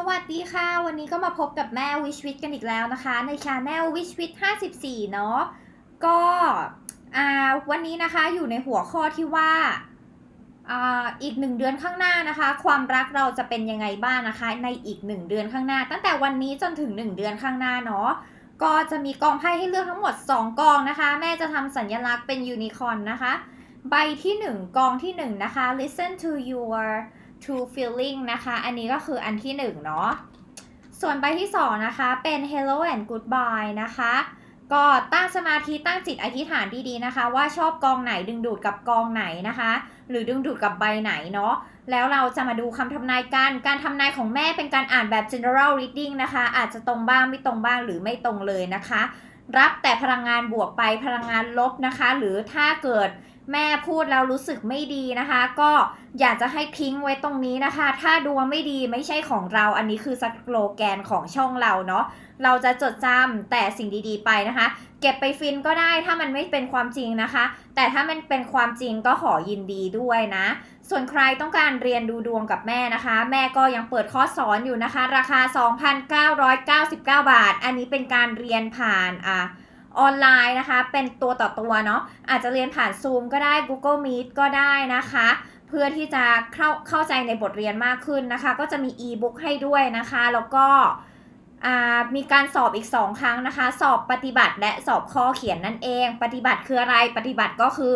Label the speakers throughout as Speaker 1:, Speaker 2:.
Speaker 1: สวัสดีค่ะ วันนี้ก็มาพบกับแม่วิชวิทกันอีกแล้วนะคะ ในชาแนลวิชวิท54 เนาะก็อาวันนี้นะคะอยู่ในหัวข้อที่ว่าอาอีกหนึ่งเดือนข้างหน้านะคะ ความรักเราจะเป็นยังไงบ้างนะคะ ในอีกหนึ่งเดือนข้างหน้า ตั้งแต่วันนี้จนถึงหนึ่งเดือนข้างหน้าเนาะก็จะมีกองไพ่ให้เลือกทั้งหมด 2 กองนะคะ แม่จะทำสัญลักษณ์เป็นยูนิคอร์นนะคะ ใบที่ 1 กองที่ 1 นะคะ listen to your true feeling นะคะ อันนี้ก็คืออันที่1เนาะ ส่วนใบที่2นะคะเป็น hello and goodbye นะคะ ก็ตั้งสมาธิตั้งจิตอธิษฐานดีๆนะคะ ว่าชอบกองไหนดึงดูดกับกองไหนนะคะ หรือดึงดูดกับใบไหนเนาะแล้วเราจะมาดูคำทำนายกัน การทำนายของแม่เป็นการอ่านแบบ general reading นะคะ อาจจะตรงบ้างไม่ตรงบ้างหรือไม่ตรงเลยนะคะ รับแต่พลังงานบวกไปพลังงานลบนะคะ หรือถ้าเกิด แม่พูดแล้วรู้สึกไม่ดีนะคะ ก็อยากจะให้ทิ้งไว้ตรงนี้นะคะ ถ้าดวงไม่ดีไม่ใช่ของเรา อันนี้คือสโลแกนของช่องเราเนาะเราจะจดจำแต่สิ่งดีๆไปนะคะ เก็บไปฟินก็ได้ถ้ามันไม่เป็นความจริงนะคะ แต่ถ้ามันเป็นความจริงก็ขอยินดีด้วยนะ ส่วนใครต้องการเรียนดูดวงกับแม่นะคะ แม่ก็ยังเปิดคอร์สสอนอยู่นะคะ ราคา 2,999 บาท อันนี้เป็นการเรียนผ่านอ่า ออนไลน์นะคะ เป็นตัวต่อตัวเนาะอาจจะเรียนผ่าน Zoom ก็ได้ Google Meet ก็ได้นะคะ เพื่อที่จะเข้าเข้าใจในบทเรียนมากขึ้นนะคะ ก็จะมี e-book ให้ด้วยนะคะ แล้วก็มีการสอบอีก 2 ครั้งนะคะ สอบปฏิบัติและสอบข้อเขียนนั่นเอง ปฏิบัติคืออะไรปฏิบัติก็คือ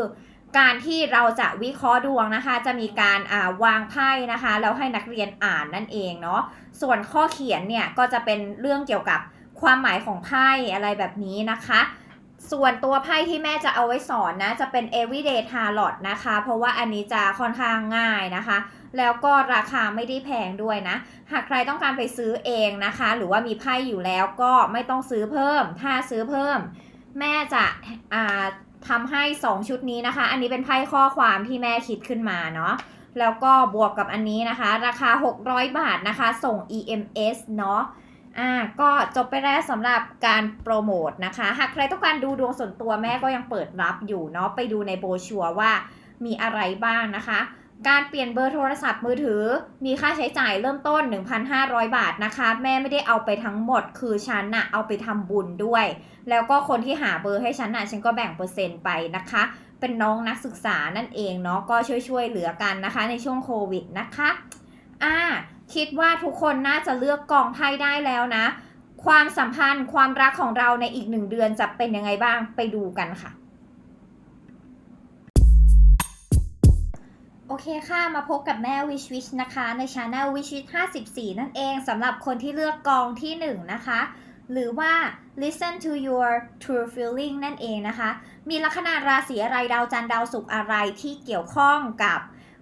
Speaker 1: การที่เราจะวิเคราะห์ดวงนะคะ จะมีการาวางไพ่นะคะแล้วให้นักเรียนอ่านนั่นเองเนาะส่วนข้อเขียนเนี่ยก็จะเป็นเรื่องเกี่ยวกับ ความหมายของไพ่อะไรแบบนี้นะคะ ส่วนตัวไพ่ที่แม่จะเอาไว้สอนนะ จะเป็น everyday tarot นะคะ เพราะว่าอันนี้จะค่อนข้างง่ายนะคะ แล้วก็ราคาไม่ได้แพงด้วยนะ หากใครต้องการไปซื้อเองนะคะ หรือว่ามีไพ่อยู่แล้วก็ไม่ต้องซื้อเพิ่ม ถ้าซื้อเพิ่ม แม่จะอ่าทำให้ 2 ชุดนี้นะคะ อันนี้เป็นไพ่ข้อความที่แม่คิดขึ้นมาเนาะ แล้วก็บวกกับอันนี้นะคะ ราคา 600 บาทนะคะ ส่ง EMS เนาะ อ่าก็จบไปแล้วสำหรับการโปรโมทนะคะ หากใครต้องการดูดวงส่วนตัวแม่ก็ยังเปิดรับอยู่เนาะไปดูในโบชัวว่ามีอะไรบ้างนะคะ การเปลี่ยนเบอร์โทรศัพท์มือถือ มีค่าใช้จ่ายเริ่มต้น 1,500 บาทนะคะ แม่ไม่ได้เอาไปทั้งหมด คือฉันน่ะเอาไปทำบุญด้วย แล้วก็คนที่หาเบอร์ให้ฉันน่ะฉันก็แบ่งเปอร์เซ็นต์ไปนะคะ เป็นน้องนักศึกษานั่นเองเนาะก็ช่วยๆเหลือกันนะคะ ในช่วงโควิดนะคะอ่า คิดว่าทุกคนน่าจะเลือกกองไพ่ได้แล้วนะ ความสัมพันธ์ความรักของเราในอีกหนึ่งเดือนจะเป็นยังไงบ้างไปดูกันค่ะ โอเคค่ะมาพบกับแม่วิชวิชนะคะในช anel วิชวิช54 นั่นเองสำหรับคนที่เลือกกองที่ 1 นะคะหรือว่า listen to your true feeling นั่นเองนะคะ มีลัคนาราศีอะไรดาวจันทร์ดาวศุกร์อะไรที่เกี่ยวข้องกับ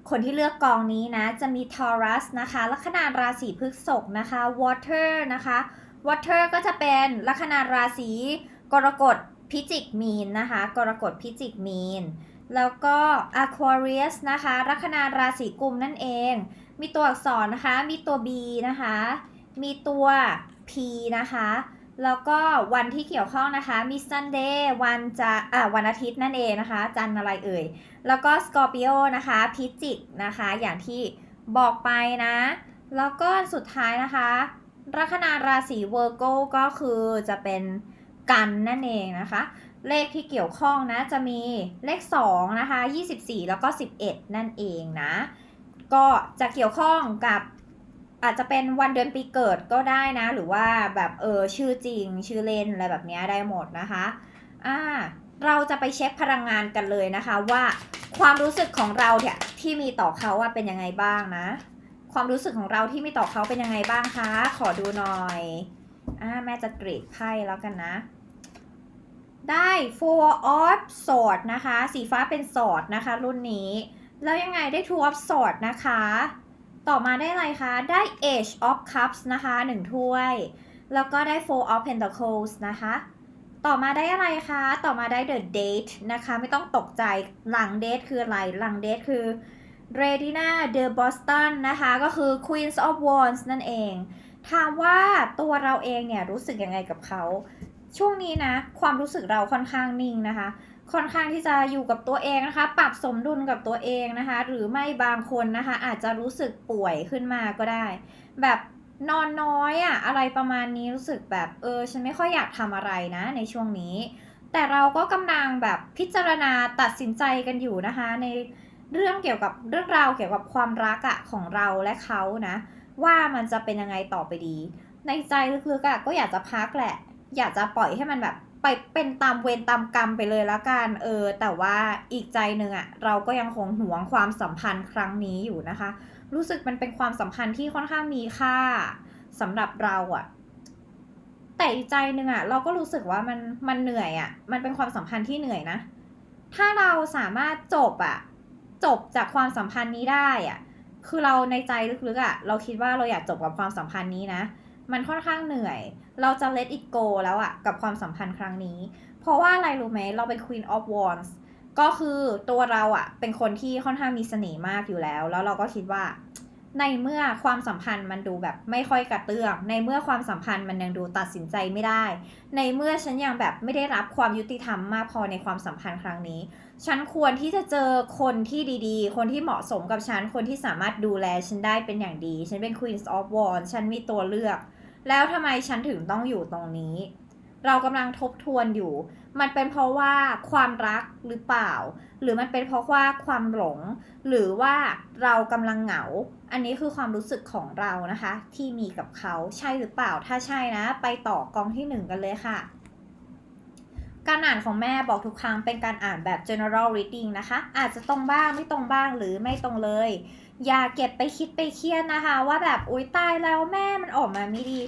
Speaker 1: คนที่เลือกกองนี้นะจะมี Taurus นะคะลัคนาราศีพฤษภนะคะ Water นะคะ Water ก็จะเป็นลัคนาราศีกรกฎพิจิกมีนนะคะกรกฎพิจิกมีน แล้วก็ Aquarius นะคะลัคนาราศีกุมนั่นเอง มีตัวอักษรนะคะ มีตัว B นะคะ มีตัว P นะคะ แล้วก็วันที่เกี่ยวข้องนะคะมี Sunday วันจะอ่าวันอาทิตย์นั่นเองนะคะ จันอะไรเอ่ย แล้วก็ Scorpio นะคะ พิจิกนะคะ อย่างที่บอกไปนะ แล้วก็สุดท้ายนะคะ ลัคนาราศี Virgo ก็คือจะเป็นกันนั่นเองนะคะ เลขที่เกี่ยวข้องนะจะมีเลข2นะคะ24 แล้วก็ 11 นั่นเองนะ ก็จะเกี่ยวข้องกับ อาจจะเป็นวันเดือนปีเกิดก็ได้นะ หรือว่าแบบเออชื่อจริง ชื่อเล่นอะไรแบบนี้ได้หมดนะคะอ่าเราจะไปเช็คพลังงานกันเลยนะคะ ว่าความรู้สึกของเราเนี่ยที่มีต่อเขาว่าเป็นยังไงบ้างนะ ความรู้สึกของเราที่มีต่อเขาเป็นยังไงบ้างคะ ขอดูหน่อยอ่าแม่จะกรีดไพ่แล้วกันนะ ได้ four of sword นะคะ สีฟ้าเป็น sword นะคะ รุ่นนี้ แล้วยังไงได้ two of sword นะคะ ต่อมาได้อะไรคะ ได้ age of cups นะคะหนึ่งถ้วย แล้วก็ได้ four of pentacles นะคะ ต่อมาได้อะไรคะ ต่อมาได้ the date นะคะ ไม่ต้องตกใจ หลัง date คืออะไร หลัง date คือ Redina de Boston นะคะ ก็คือ Queens of Wands นั่นเอง ถามว่าตัวเราเองเนี่ยรู้สึกยังไงกับเขา ช่วงนี้นะ ความรู้สึกเราค่อนข้างนิ่งนะคะ ค่อนข้างที่จะอยู่กับตัวเองนะคะ ปรับสมดุลกับตัวเองนะคะ หรือไม่บางคนนะคะ อาจจะรู้สึกป่วยขึ้นมาก็ได้ แบบนอนน้อยอะอะไรประมาณนี้รู้สึกแบบเออฉันไม่ค่อยอยากทำอะไรนะ ในช่วงนี้ แต่เราก็กำลังแบบพิจารณาตัดสินใจกันอยู่นะคะ ในเรื่องเกี่ยวกับเรื่องราวเกี่ยวกับความรักอะของเราและเขานะ ว่ามันจะเป็นยังไงต่อไปดี ในใจลึกๆอะก็อยากจะพักแหละ อยากจะปล่อยให้มันแบบ ไปเป็นตามเวรตามกรรมไปเลยละกันเออ แต่ว่าอีกใจหนึ่งอะเราก็ยังคงหวงความสัมพันธ์ครั้งนี้อยู่นะคะ รู้สึกมันเป็นความสัมพันธ์ที่ค่อนข้างมีค่าสำหรับเราอะแต่อีกใจหนึ่งอะเราก็รู้สึกว่ามันมันเหนื่อยอะมันเป็นความสัมพันธ์ที่เหนื่อยนะ ถ้าเราสามารถจบอะจบจากความสัมพันธ์นี้ได้อะคือเราในใจลึกๆอะเราคิดว่าเราอยากจบกับความสัมพันธ์นี้นะ มันค่อนข้างเหนื่อย เราจะ let it go แล้วอะกับความสัมพันธ์ครั้งนี้ เพราะว่าอะไรรู้ไหมเราเป็น Queen of Wands ก็คือตัวเราอะเป็นคนที่ค่อนข้างมีเสน่ห์มากอยู่แล้ว แล้วเราก็คิดว่า ในเมื่อความสัมพันธ์มันดูแบบไม่ค่อยกระเตื้อง ในเมื่อความสัมพันธ์มันยังดูตัดสินใจไม่ได้ ในเมื่อฉันยังแบบไม่ได้รับความยุติธรรมมากพอในความสัมพันธ์ครั้งนี้ ฉันควรที่จะเจอคนที่ดีๆ คนที่เหมาะสมกับฉัน คนที่สามารถดูแลฉันได้เป็นอย่างดี ฉันเป็น Queen of Wands ฉันมีตัวเลือก แล้วทำไมฉันถึงต้องอยู่ตรงนี้ เรากำลังทบทวนอยู่ มันเป็นเพราะว่าความรักหรือเปล่า หรือมันเป็นเพราะว่าความหลง หรือว่าเรากำลังเหงา อันนี้คือความรู้สึกของเรานะคะ ที่มีกับเขาใช่หรือเปล่า ถ้าใช่นะ ไปต่อกองที่หนึ่งกันเลยค่ะการอ่านของแม่บอกทุกครั้งเป็นการอ่านแบบ general reading นะคะ อาจจะตรงบ้างไม่ตรงบ้างหรือไม่ตรงเลย อย่าเก็บไปคิดไปเครียดนะคะ ว่าแบบอุ้ยตายแล้วแม่มันออกมาไม่ดี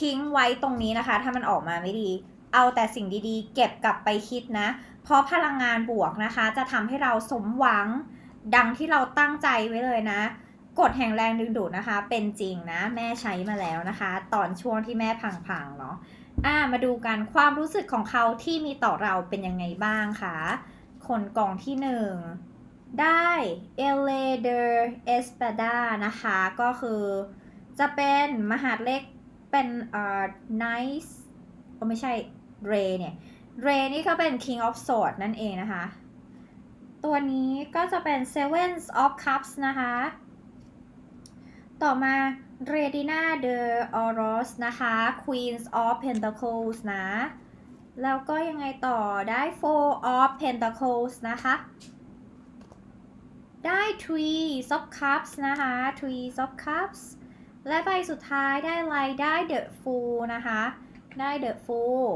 Speaker 1: ทิ้งไว้ตรงนี้นะคะ ถ้ามันออกมาไม่ดี เอาแต่สิ่งดีๆ เก็บกลับไปคิดนะ เพราะพลังงานบวกนะคะ จะทำให้เราสมหวังดังที่เราตั้งใจไว้เลยนะกฎแห่งแรงดึงดูดนะคะ เป็นจริงนะ แม่ใช้มาแล้วนะคะ ตอนช่วงที่แม่พังๆเนาะอ่ามาดูกันความรู้สึกของเขาที่มีต่อเราเป็นยังไงบ้างคะคนกองที่หนึ่ง ได้เอเลเดอร์เอสปาดานะคะ ก็คือจะเป็นมหาดเล็กเป็นเอ่อ nice ก็ไม่ใช่เรเนี่ย เรนี่ก็เป็น king of swords นั่นเองนะคะ ตัวนี้ก็จะเป็น seven of cups นะคะ ต่อมา Redina de Oros นะคะ Queens of Pentacles นะ แล้วก็ยังไงต่อได้ Four of Pentacles นะคะ ได้ Three of Cups นะคะ Three of Cups และใบสุดท้ายได้อะไรได้ The Fool นะคะ ได้ The Fool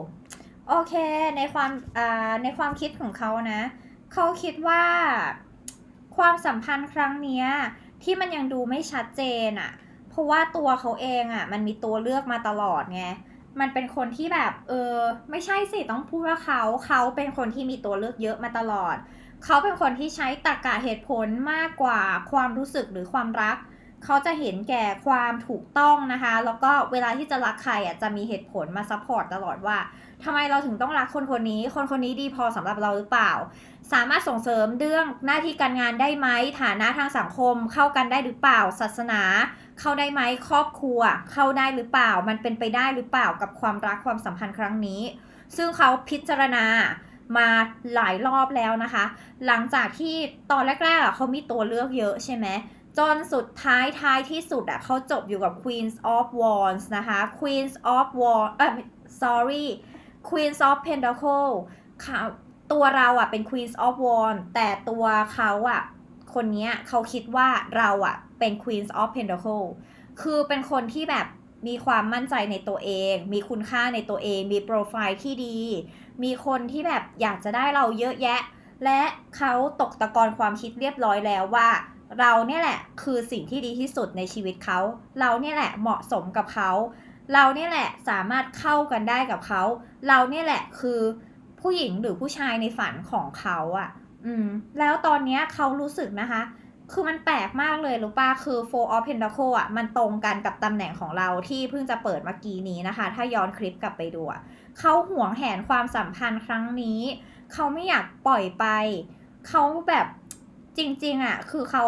Speaker 1: โอเค ในความในความคิดของเขานะ เขาคิดว่าความสัมพันธ์ครั้งนี้ที่มันยังดูไม่ชัดเจนอะ่ะ เพราะว่าตัวเขาเองอะ่ะ มันมีตัวเลือกมาตลอดไง มันเป็นคนที่แบบ เออ ไม่ใช่สิ ต้องพูดว่าเขา เขาเป็นคนที่มีตัวเลือกเยอะมาตลอด เขาเป็นคนที่ใช้ตรรกะเหตุผลมากกว่าความรู้สึกหรือความรัก เขาจะเห็นแก่ความถูกต้องนะคะ แล้วก็เวลาที่จะรักใครอะจะมีเหตุผลมาซัพพอร์ตตลอดว่าทำไมเราถึงต้องรักคนคนนี้ คนคนนี้ดีพอสำหรับเราหรือเปล่า สามารถส่งเสริมเรื่องหน้าที่การงานได้ไหมฐานะทางสังคม เข้ากันได้หรือเปล่า ศาสนา เข้าได้ไหมครอบครัว เข้าได้หรือเปล่า มันเป็นไปได้หรือเปล่ากับความรักความสัมพันธ์ครั้งนี้ ซึ่งเขาพิจารณา มาหลายรอบแล้วนะคะ หลังจากที่ตอนแรกๆเขามีตัวเลือกเยอะใช่ไหมจนสุดท้ายท้ายที่สุดอะเขาจบอยู่กับ Queens of Wands นะคะ Queens of Wands เอ่อ sorry Queens of Pentacle ตัวเราอะเป็น Queens of Wands แต่ตัวเขาอะคนนี้เขาคิดว่าเราอะเป็น Queens of Pentacle คือเป็นคนที่แบบมีความมั่นใจในตัวเอง มีคุณค่าในตัวเอง มีโปรไฟล์ที่ดี มีคนที่แบบอยากจะได้เราเยอะแยะ และเขาตกตะกอนความคิดเรียบร้อยแล้วว่า เราเนี่ยแหละคือสิ่งที่ดีที่สุดในชีวิตเขา เราเนี่ยแหละเหมาะสมกับเขา เราเนี่ยแหละสามารถเข้ากันได้กับเขา เราเนี่ยแหละคือผู้หญิงหรือผู้ชายในฝันของเขาอะ่ะ อืม แล้วตอนเนี้ยเขารู้สึกนะคะ คือมันแปลกมากเลยรู้ป่ะคือ Four of Pentacle อะมันตรงกันกับตำแหน่งของเราที่เพิ่งจะเปิดเมื่อกี้นี้นะคะ ถ้าย้อนคลิปกลับไปดูอะเขาห่วงแหนความสัมพันธ์ครั้งนี้ เขาไม่อยากปล่อยไป เขาแบบจริง ๆอะคือเขา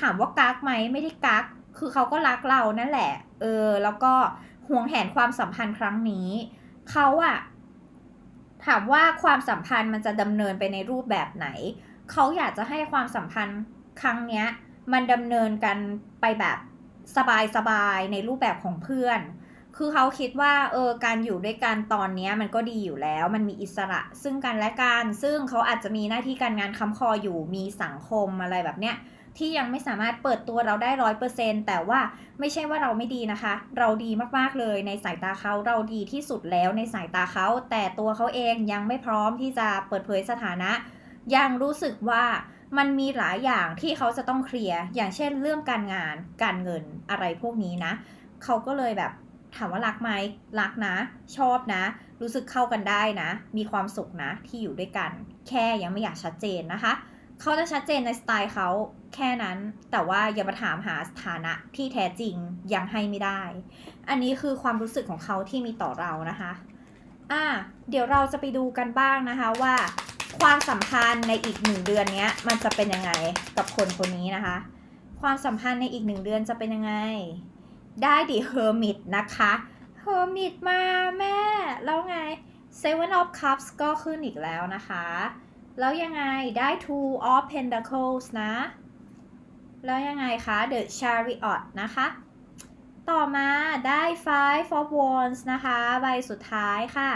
Speaker 1: ถามว่ากักไหมไม่ได้กัก คือเขาก็รักเรานั่นแหละ เออ แล้วก็ห่วงแหนความสัมพันธ์ครั้งนี้เขาอะถามว่าความสัมพันธ์มันจะดำเนินไปในรูปแบบไหน เขาอยากจะให้ความสัมพันธ์ ครั้งเนี้ยมันดำเนินกันไปแบบสบายๆในรูปแบบของเพื่อน คือเขาคิดว่าเออการอยู่ด้วยกันตอนเนี้ยมันก็ดีอยู่แล้ว มันมีอิสระซึ่งกันและกันซึ่งเขาอาจจะมีหน้าที่การงานค้ำคออยู่มีสังคมอะไรแบบเนี้ยที่ยังไม่สามารถเปิดตัวเราได้ร้อยเปอร์เซ็นแต่ว่าไม่ใช่ว่าเราไม่ดีนะคะ เราดีมากๆเลยในสายตาเขาเราดีที่สุดแล้วในสายตาเขาแต่ตัวเขาเองยังไม่พร้อมที่จะเปิดเผยสถานะ ยังรู้สึกว่า มันมีหลายอย่างที่เขาจะต้องเคลียร์อย่างเช่น เรื่องการงานการเงินอะไรพวกนี้นะเขาก็เลยแบบถามว่ารักไหมรักนะ ชอบนะ รู้สึกเข้ากันได้นะ มีความสุขนะที่อยู่ด้วยกัน แค่ยังไม่อยากชัดเจนนะคะเขาจะชัดเจนในสไตล์เขาแค่นั้น แต่ว่าอย่ามาถามหาสถานะที่แท้จริงยังให้ไม่ได้ อันนี้คือความรู้สึกของเขาที่มีต่อเรานะคะ อะเดี๋ยวเราจะไปดูกันบ้างนะคะว่า ความสัมพันธ์ในอีกหนึ่งเดือนเนี้ย มันจะเป็นยังไงกับคนคนนี้นะคะ ความสัมพันธ์ในอีกหนึ่งเดือนจะเป็นยังไง ได้ดิเฮอร์มิตนะคะเฮอร์มิตมาแม่ แล้วไง Seven of Cups ก็ขึ้นอีกแล้วนะคะ แล้วยังไงได้ Two of Pentacles นะ แล้วยังไงคะ The Chariot นะคะ ต่อมาได้ Five of Wands นะคะ ใบสุดท้ายค่ะ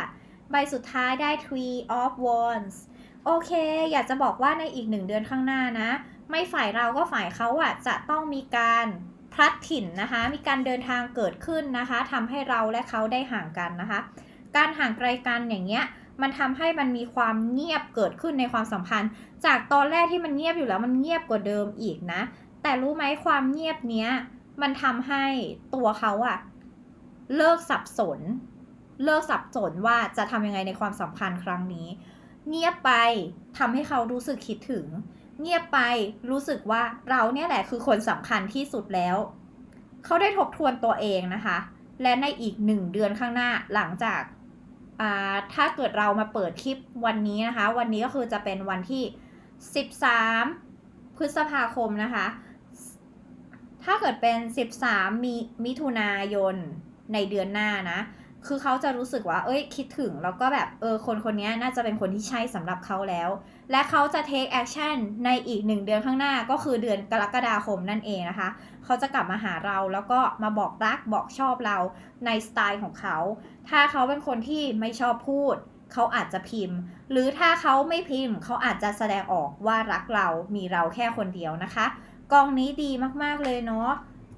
Speaker 1: ใบสุดท้ายได้ Three of Wands โอเค อยากจะบอกว่าในอีกหนึ่งเดือนข้างหน้านะ ไม่ฝ่ายเราก็ฝ่ายเขาอะจะต้องมีการพลัดถิ่นนะคะ มีการเดินทางเกิดขึ้นนะคะทำให้เราและเขาได้ห่างกันนะคะ การห่างไกลกันอย่างเงี้ย มันทำให้มันมีความเงียบเกิดขึ้นในความสัมพันธ์ จากตอนแรกที่มันเงียบอยู่แล้วมันเงียบกว่าเดิมอีกนะ แต่รู้ไหมความเงียบเนี้ย มันทำให้ตัวเขาอะเลิกสับสน เลิกสับสนว่าจะทำยังไงในความสัมพันธ์ครั้งนี้ เงียบไปทำให้เขารู้สึกคิดถึง เงียบไปรู้สึกว่าเราเนี่ยแหละคือคนสำคัญที่สุดแล้ว เขาได้ทบทวนตัวเองนะคะ และในอีกหนึ่งเดือนข้างหน้าหลังจากอ่าถ้าเกิดเรามาเปิดคลิปวันนี้นะคะ วันนี้ก็คือจะเป็นวันที่ 13 พฤษภาคมนะคะ ถ้าเกิดเป็น 13 มีมิถุนายนในเดือนหน้านะ คือเขาจะรู้สึกว่า เอ้ย คิดถึงแล้วก็แบบเออคนคนนี้น่าจะเป็นคนที่ใช่สำหรับเขาแล้ว และเขาจะ take action ในอีกหนึ่งเดือนข้างหน้าก็คือเดือนกรกฎาคมนั่นเองนะคะ เขาจะกลับมาหาเราแล้วก็มาบอกรักบอกชอบเราในสไตล์ของเขา ถ้าเขาเป็นคนที่ไม่ชอบพูด เขาอาจจะพิมพ์ หรือถ้าเขาไม่พิมพ์ เขาอาจจะแสดงออกว่ารักเรามีเราแค่คนเดียวนะคะ กองนี้ดีมากๆเลยเนาะ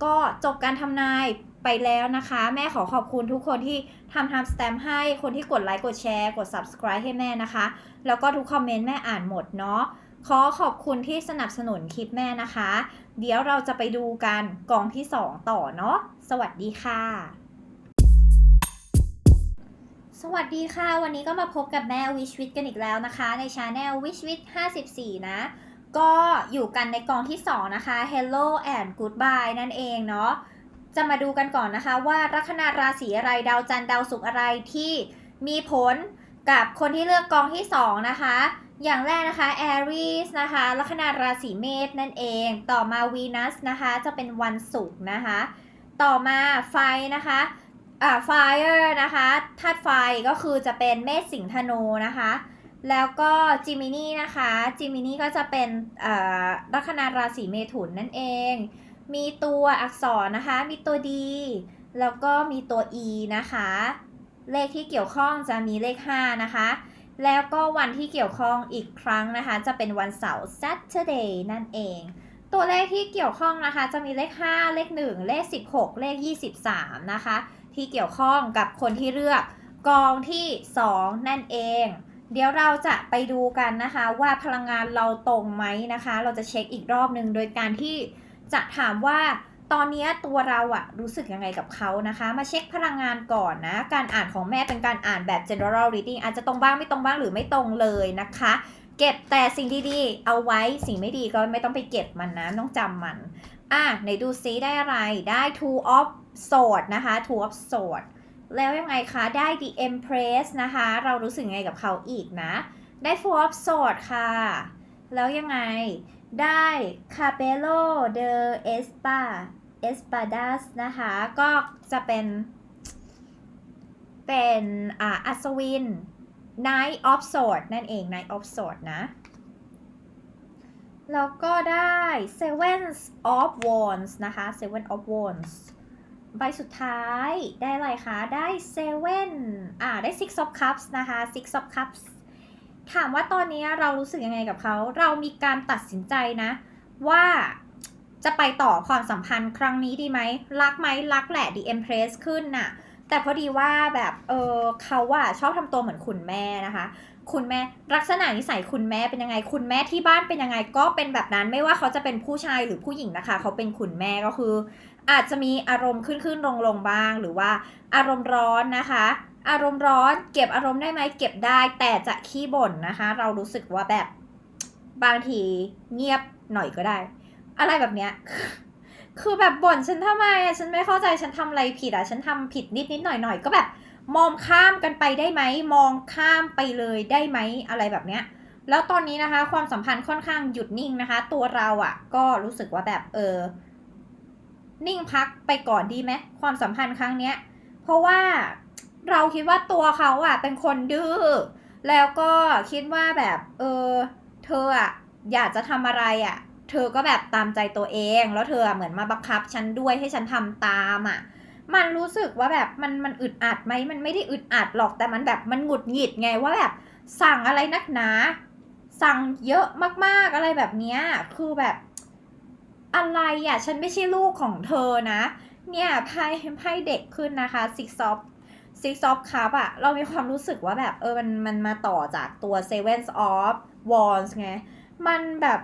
Speaker 1: ก็จบการทำนาย ไปแล้วนะคะ แม่ขอขอบคุณทุกคนที่ทำทำสแตมให้คนที่กดไลค์กดแชร์กด subscribe ให้แม่นะคะ แล้วก็ทุกคอมเมนต์แม่อ่านหมดเนาะขอขอบคุณที่สนับสนุนคลิปแม่นะคะ เดี๋ยวเราจะไปดูกันกองที่ 2 ต่อเนาะสวัสดีค่ะ สวัสดีค่ะ วันนี้ก็มาพบกับแม่วิชวิทกันอีกแล้วนะคะ ในชาแนลวิชวิท54 นะ ก็อยู่กันในกองที่ 2 นะคะ Hello and Goodbye นั่นเองเนาะ จะมาดูกันก่อนนะคะว่าลัคนาราศีอะไรดาวจันทร์ดาวศุกร์อะไรที่มีผลกับคนที่เลือกกองที่ 2 นะคะ อย่างแรกนะคะ Aries นะคะลัคนาราศีเมษนั่นเอง ต่อมา Venus นะคะจะเป็นวันศุกร์นะคะ ต่อมาไฟนะคะอ่า Fire นะคะธาตุไฟก็คือจะเป็นเมษสิงห์ธนูนะคะแล้วก็จิมินี่นะคะ จิมินี่ก็จะเป็นลัคนาราศีเมถุนนั่นเอง มีตัวอักษรนะคะ มีตัว D แล้วก็มีตัว E นะคะ เลขที่เกี่ยวข้องจะมีเลข 5 นะคะ แล้วก็วันที่เกี่ยวข้องอีกครั้งนะคะ จะเป็นวันเสาร์ Saturday นั่นเอง ตัวเลขที่เกี่ยวข้องนะคะ จะมีเลข 5 เลข 1 เลข 16 เลข 23 นะคะ ที่เกี่ยวข้องกับคนที่เลือกกองที่ 2 นั่นเอง เดี๋ยวเราจะไปดูกันนะคะว่าพลังงานเราตรงไหมนะคะ เราจะเช็คอีกรอบหนึ่งโดยการที่ จะถามว่าตอนนี้ตัวเราอะรู้สึกยังไงกับเขานะคะ มาเช็คพลังงานก่อนนะ การอ่านของแม่เป็นการอ่านแบบ general reading อาจจะตรงบ้างไม่ตรงบ้างหรือไม่ตรงเลยนะคะ เก็บแต่สิ่งที่ดีเอาไว้สิ่งไม่ดีก็ไม่ต้องไปเก็บมันนะต้องจำมัน อะไหนดูซิได้อะไรได้ two of sword นะคะ two of sword แล้วยังไงคะ ได้ the empress นะคะ เรารู้สึกยังไงกับเขาอีกนะ ได้ four of sword ค่ะ แล้วยังไง ได้คาเปโลเดอเอสปาเอสปาดัสนะคะ ก็จะเป็น เป็นอ่าอัศวิน Knight of Sword นั่นเอง Knight of Sword นะ แล้วก็ได้ Seven of Wands นะคะ Seven of Wands ใบสุดท้ายได้อะไรคะ ได้ Seven อ่า ได้ Six of Cups นะคะ Six of Cups ถามว่าตอนนี้เรารู้สึกยังไงกับเขา เรามีการตัดสินใจนะ ว่าจะไปต่อความสัมพันธ์ครั้งนี้ดีไหม รักไหมรักแหละ The Empress ขึ้นน่ะ แต่พอดีว่าแบบเออเขาอะชอบทำตัวเหมือนคุณแม่นะคะ คุณแม่ลักษณะนิสัยคุณแม่เป็นยังไง คุณแม่ที่บ้านเป็นยังไงก็เป็นแบบนั้น ไม่ว่าเขาจะเป็นผู้ชายหรือผู้หญิงนะคะ เขาเป็นคุณแม่ก็คือ อาจจะมีอารมณ์ขึ้นขึ้นลงลงบ้าง หรือว่าอารมณ์ร้อนนะคะ อารมณ์ร้อนเก็บอารมณ์ได้ไหมเก็บได้แต่จะขี้บ่นนะคะ เรารู้สึกว่าแบบบางทีเงียบหน่อยก็ได้ อะไรแบบเนี้ยคือแบบบ่นฉันทำไมอะฉันไม่เข้าใจฉันทำอะไรผิดอะฉันทำผิดนิดนิดหน่อยหน่อยก็แบบ มองข้ามกันไปได้ไหมมองข้ามไปเลยได้ไหมอะไรแบบเนี้ยแล้วตอนนี้นะคะ ความสัมพันธ์ค่อนข้างหยุดนิ่งนะคะ ตัวเราอะ่ะ ก็รู้สึกว่าแบบเออ นิ่งพักไปก่อนดีไหมความสัมพันธ์ครั้งเนี้ย เพราะว่าเราคิดว่าตัวเขาอะ่ะเป็นคนดื้อแล้วก็คิดว่าแบบเออเธออะ่ะอยากจะทำอะไรอะ่ะเธอก็แบบตามใจตัวเอง แล้วเธอเหมือนมาบังคับฉันด้วยให้ฉันทำตามอะมันรู้สึกว่าแบบมันมันอึดอัดไหมมันไม่ได้อึดอัดหรอกแต่มันแบบมันหงุดหงิดไงว่าแบบสั่งอะไรนักหนา สั่งเยอะมากๆอะไรแบบเนี้ยคือแบบ อะไรอะ ฉันไม่ใช่ลูกของเธอนะ เนี่ยไพ่ไพ่เด็กขึ้นนะคะ six of six of cup อะเรามีความรู้สึกว่าแบบเออมันมันมาต่อจากตัว seven of wands ไง มันแบบ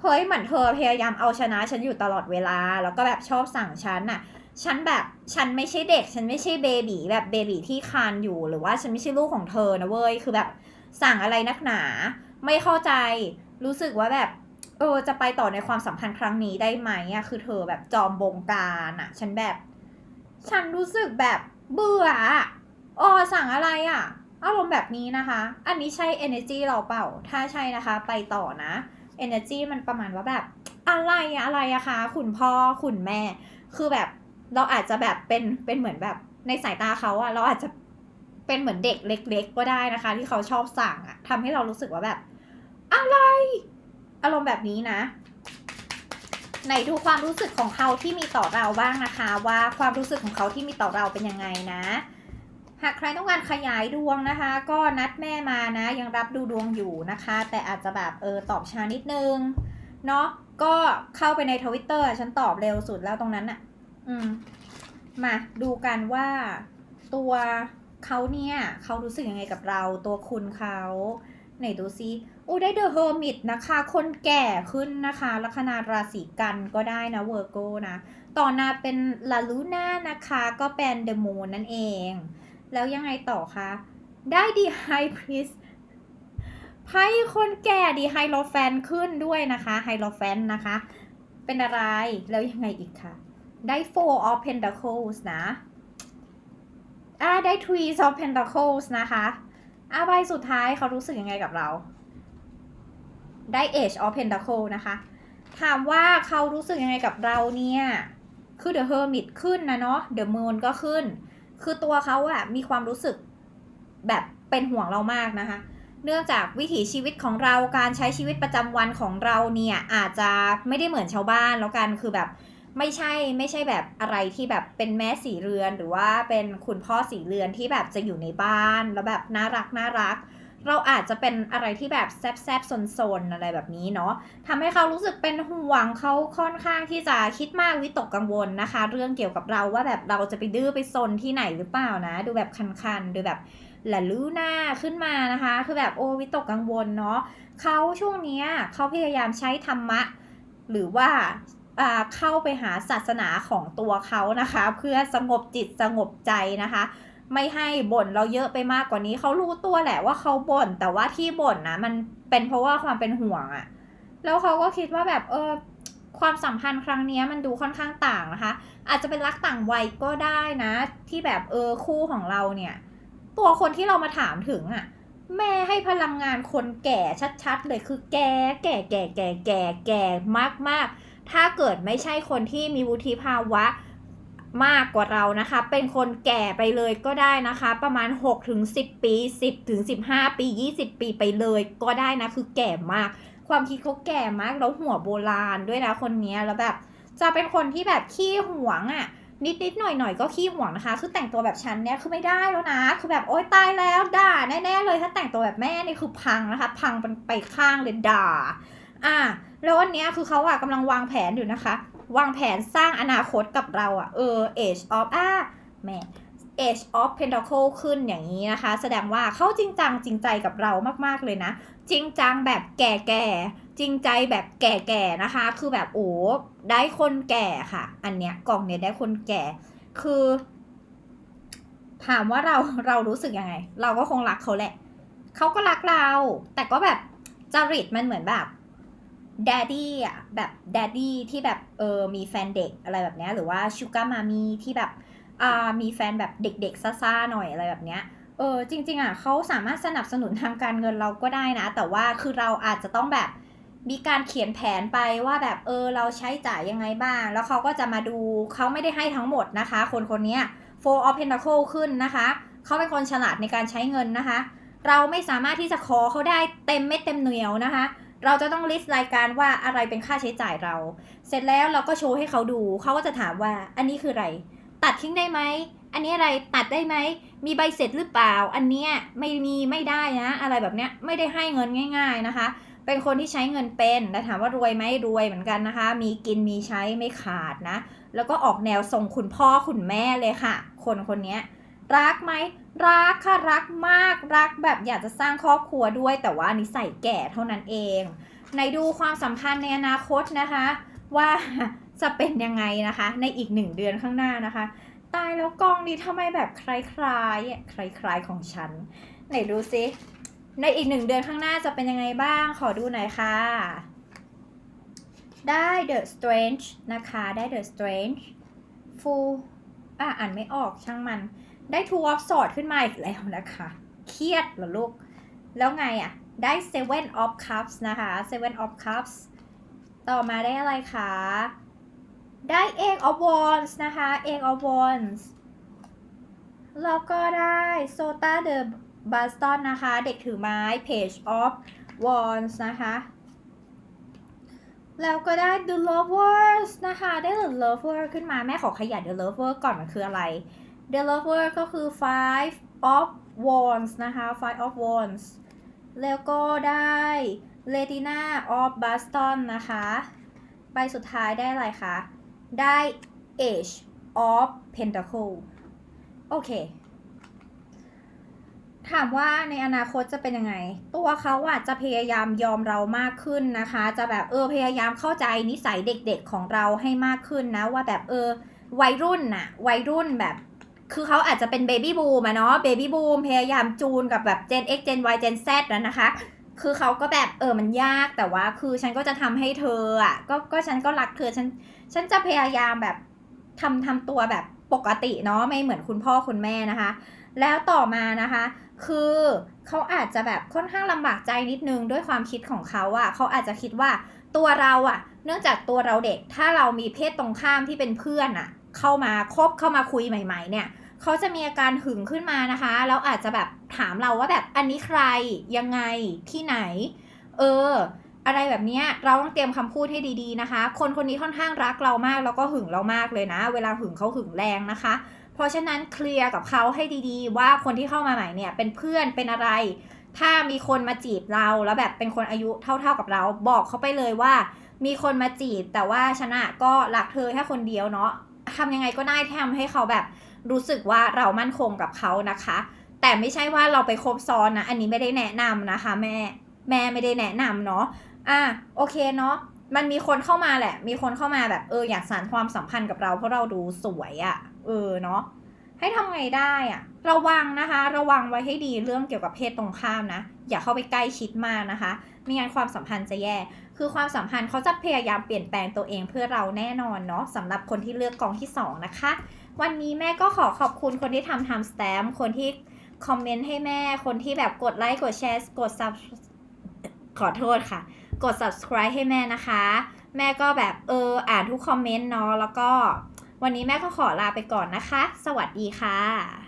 Speaker 1: เฮ้ยเหมือนเธอพยายามเอาชนะฉันอยู่ตลอดเวลา แล้วก็แบบชอบสั่งฉันอะฉันแบบฉันไม่ใช่เด็ก ฉันไม่ใช่เบบีแบบเบบีที่คานอยู่หรือว่าฉันไม่ใช่ลูกของเธอนะเว้ยคือแบบสั่งอะไรนักหนา ไม่เข้าใจรู้สึกว่าแบบ เออจะไปต่อในความสัมพันธ์ครั้งนี้ได้ไหมอะคือเธอแบบจอมบงการอะฉันแบบ ฉันรู้สึกแบบเบื่ออะอ๋อสั่งอะไรอะอารมณ์แบบนี้นะคะ อันนี้ใช่ energy เราเปล่า ถ้าใช่นะคะ ไปต่อนะ energy มันประมาณว่าแบบ อะไรอะอะไรอะคะ คุณพ่อคุณแม่ คือแบบเราอาจจะแบบเป็นเป็นเหมือนแบบในสายตาเขาอะเราอาจจะเป็นเหมือนเด็กเล็ก ๆ ก็ได้นะคะ ที่เขาชอบสั่งอะทำให้เรารู้สึกว่าแบบ อะไร อารมณ์แบบนี้นะไหนดูความรู้สึกของเขาที่มีต่อเราบ้างนะคะ ว่าความรู้สึกของเขาที่มีต่อเราเป็นยังไงนะ หากใครต้องการขยายดวงนะคะ ก็นัดแม่มานะ ยังรับดูดวงอยู่นะคะ แต่อาจจะแบบเออตอบช้านิดนึงเนาะก็เข้าไปในทวิตเตอร์ฉันตอบเร็วสุดแล้วตรงนั้นอะอืมมาดูกันว่าตัวเขาเนี่ยเขารู้สึกยังไงกับเราตัวคุณเขา ไหนดูซิโอ้ได้เดอะเฮอร์มิตนะคะ คนแก่ขึ้นนะคะ ลัคนาราศีกันก็ได้นะเวอร์โกนะ ต่อมาเป็นลาลูน่านะคะ ก็เป็นเดอะมูนนั่นเอง แล้วยังไงต่อคะ ได้ดีไฮพริสไพ่คนแก่ดีไฮโลแฟนขึ้นด้วยนะคะ ไฮโลแฟนนะคะ เป็นอะไร แล้วยังไงอีกคะได้ four of pentacles นะอ่าได้ three of pentacles นะคะ อาใบสุดท้ายเขารู้สึกยังไงกับเรา ได้ age of pentacle นะคะ ถามว่าเขารู้สึกยังไงกับเราเนี่ย คือ the hermit ขึ้นนะเนาะ the moon ก็ขึ้น คือตัวเขาอะมีความรู้สึกแบบเป็นห่วงเรามากนะคะ เนื่องจากวิถีชีวิตของเราการใช้ชีวิตประจำวันของเราเนี่ยอาจจะไม่ได้เหมือนชาวบ้านแล้วกันคือแบบ ไม่ใช่ไม่ใช่แบบอะไรที่แบบเป็นแม่สีเรือนหรือว่าเป็นคุณพ่อสีเรือนที่แบบจะอยู่ในบ้านแล้วแบบน่ารักน่ารัก เราอาจจะเป็นอะไรที่แบบแซบแซบๆซนๆอะไรแบบนี้เนาะทำให้เขารู้สึกเป็นห่วงเขาค่อนข้างที่จะคิดมากวิตกกังวลนะคะ เรื่องเกี่ยวกับเราว่าแบบเราจะไปดื้อไปโซนที่ไหนหรือเปล่านะ ดูแบบคันๆดูแบบหละลูหน้าขึ้นมานะคะ คือแบบโอ้วิตกกังวลเนาะเขาช่วงเนี้ยเขาพยายามใช้ธรรมะ หรือว่า เข้าไปหาศาสนาของตัวเขานะคะ เพื่อสงบจิตสงบใจนะคะไม่ให้บ่นเราเยอะไปมากกว่านี้เขารู้ตัวแหละว่าเขาบ่นแต่ว่าที่บ่นนะมันเป็นเพราะว่าความเป็นห่วงอะแล้วเขาก็คิดว่าแบบเออความสัมพันธ์ครั้งนี้มันดูค่อนข้างต่างนะคะ อาจจะเป็นรักต่างวัยก็ได้นะ ที่แบบเออคู่ของเราเนี่ย ตัวคนที่เรามาถามถึงอะแม่ให้พลังงานคนแก่ชัดๆเลยคือแก่แก่แก่แก่แก่แก่มากมากๆ ถ้าเกิดไม่ใช่คนที่มีวุฒิภาวะมากกว่าเรานะคะ เป็นคนแก่ไปเลยก็ได้นะคะ ประมาณ6ถึง10 ปี 10ถึง15 ปี 20 ปีไปเลยก็ได้นะ คือแก่มาก ความคิดเขาแก่มาก แล้วหัวโบราณด้วยนะคนนี้แล้วแบบ จะเป็นคนที่แบบขี้หวงอะ่ะ นิดนิดๆหน่อยหน่อยๆก็ขี้หวงนะคะ คือแต่งตัวแบบฉันเนี่ยคือไม่ได้แล้วนะ คือแบบโอ๊ยตายแล้วด่าแน่ๆเลย ถ้าแต่งตัวแบบแม่นี่คือพังนะคะ พังเป็นไปข้างเลยด่า อะแล้ววันเนี้ยคือเขาอะกำลังวางแผนอยู่นะคะ วางแผนสร้างอนาคตกับเราอะเออ age of อะแม่ age of pentacle ขึ้นอย่างนี้นะคะ แสดงว่าเขาจริงจังจริงใจกับเรามากๆเลยนะ จริงจังแบบแก่ๆ จริงใจแบบแก่ๆนะคะ คือแบบโอ้ได้คนแก่ค่ะ อันเนี้ยกล่องเนี้ยได้คนแก่ คือ ถามว่าเราเรารู้สึกยังไง เราก็คงรักเขาแหละ เขาก็รักเรา แต่ก็แบบจริตมันเหมือนแบบ ดดดี้อะแบบดดดี้ที่แบบเออมีแฟนเด็กอะไรแบบเนี้ยหรือว่าชูการ์มามีที่แบบอ่ามีแฟนแบบเด็กๆซ่าๆหน่อยอะไรแบบเนี้ยเออจริง ๆอะเขาสามารถสนับสนุนทางการเงินเราก็ได้นะ แต่ว่าคือเราอาจจะต้องแบบมีการเขียนแผนไปว่าแบบเออเราใช้จ่ายยังไงบ้าง แล้วเขาก็จะมาดูเขาไม่ได้ให้ทั้งหมดนะคะ คนคนนี้ Four of Pentacle ขึ้นนะคะ เขาเป็นคนฉลาดในการใช้เงินนะคะ เราไม่สามารถที่จะขอเขาได้เต็มเม็ดเต็มเหนียวนะคะ เราจะต้องลิสต์รายการว่าอะไรเป็นค่าใช้จ่ายเรา เสร็จแล้วเราก็โชว์ให้เขาดูเขาก็จะถามว่าอันนี้คืออะไร ตัดทิ้งได้ไหมอันนี้อะไรตัดได้ไหมมีใบเสร็จหรือเปล่า อันเนี้ยไม่มีไม่ได้นะ อะไรแบบเนี้ยไม่ได้ให้เงินง่าย ๆนะคะ เป็นคนที่ใช้เงินเป็นแต่ถามว่ารวยไหมรวยเหมือนกันนะคะ มีกินมีใช้ไม่ขาดนะ แล้วก็ออกแนวส่งคุณพ่อคุณแม่เลยค่ะ คนคนเนี้ย รักไหมรักค่ะรักมากรักแบบอยากจะสร้างครอบครัวด้วย แต่ว่านิสัยแก่เท่านั้นเองในดูความสัมพันธ์ในอนาคตนะคะ ว่าจะเป็นยังไงนะคะ ในอีกหนึ่งเดือนข้างหน้านะคะ ตายแล้วกองนี้ทำไมแบบคล้ายๆคล้ายๆของฉันไหนดูซิในอีกหนึ่งเดือนข้างหน้าจะเป็นยังไงบ้างขอดูหน่อยค่ะ ได้ The Strange นะคะ ได้ The Strange Full อะอ่านไม่ออกช่างมัน ได้ Two of Swords ขึ้นมาอีกแล้วนะคะ เครียดเหรอลูก แล้วไงอะ ได้ Seven of Cups นะคะ Seven of Cups ต่อมาได้อะไรคะ ได้ Eight of Wands นะคะ Eight of Wands แล้วก็ได้ Sota the Baston นะคะ เด็กถือไม้ Page of Wands นะคะ แล้วก็ได้ The Lovers นะคะ ได้ The Lover ขึ้นมาแม่ขอขยัน The Lover ก่อนมันคืออะไร The Lover ก็คือ Five of Wands นะคะ Five of Wands แล้วก็ได้ Latina of Baston นะคะ ใบสุดท้ายได้อะไรคะ ได้ Age of Pentacle โอเค ถามว่าในอนาคตจะเป็นยังไง ตัวเขาอะจะพยายามยอมเรามากขึ้นนะคะ จะแบบเออพยายามเข้าใจนิสัยเด็กๆของเราให้มากขึ้นนะว่าแบบเออวัยรุ่นน่ะวัยรุ่นแบบ คือเขาอาจจะเป็นเบบี้บูมอะเนาะเบบี้บูมพยายามจูนกับแบบ Gen X Gen Y Gen Z แล้วนะคะ คือเขาก็แบบเออมันยากแต่ว่าคือฉันก็จะทำให้เธออะก็ก็ฉันก็รักเธอฉันฉันจะพยายามแบบทำทำตัวแบบปกติเนาะไม่เหมือนคุณพ่อคุณแม่นะคะ แล้วต่อมานะคะ คือเขาอาจจะแบบค่อนข้างลำบากใจนิดนึงด้วยความคิดของเขาอะ่ะเขาอาจจะคิดว่าตัวเราอะ่ะเนื่องจากตัวเราเด็กถ้าเรามีเพศตรงข้ามที่เป็นเพื่อนอะ เข้ามาคบเข้ามาคุยใหม่ ๆ เนี่ยเขาจะมีอาการหึงขึ้นมานะคะ แล้วอาจจะแบบถามเราว่าแบบอันนี้ใครยังไงที่ไหน เออ อะไรแบบเนี้ยเราต้องเตรียมคำพูดให้ดีๆนะคะ คนคนนี้ค่อนข้างรักเรามากแล้วก็หึงเรามากเลยนะ เวลาหึงเขาหึงแรงนะคะ เพราะฉะนั้นเคลียร์กับเขาให้ดีๆ ว่าคนที่เข้ามาใหม่เนี่ยเป็นเพื่อนเป็นอะไร ถ้ามีคนมาจีบเราแล้วแบบเป็นคนอายุเท่า ๆกับเรา บอกเขาไปเลยว่า มีคนมาจีบแต่ว่าชนะก็รักเธอแค่คนเดียวเนาะ ทำยังไงก็ได้ที่ทำให้เขาแบบรู้สึกว่าเรามั่นคงกับเขานะคะ แต่ไม่ใช่ว่าเราไปคบซ้อนนะ อันนี้ไม่ได้แนะนำนะคะ แม่แม่ไม่ได้แนะนำเนาะอะโอเคเนาะมันมีคนเข้ามาแหละ มีคนเข้ามาแบบเอออยากสานความสัมพันธ์กับเราเพราะเราดูสวยอะ่ะ เออเนาะให้ทำไงได้อะระวังนะคะ ระวังไว้ให้ดีเรื่องเกี่ยวกับเพศตรงข้ามนะ อย่าเข้าไปใกล้ชิดมากนะคะไม่งั้นความสัมพันธ์จะแย่ คือความสัมพันธ์เขาจะพยายามเปลี่ยนแปลงตัวเองเพื่อเราแน่นอนเนาะสำหรับคนที่เลือกกองที่สองนะคะ วันนี้แม่ก็ขอขอบคุณคนที่ทำทำสแตมคนที่คอมเมนต์ให้แม่ คนที่แบบกดไลค์ กดแชร์ กด sub ขอโทษค่ะ กด subscribe ให้แม่นะคะ แม่ก็แบบเอออ่านทุกคอมเมนต์เนาะแล้วก็วันนี้แม่ก็ขอลาไปก่อนนะคะ สวัสดีค่ะ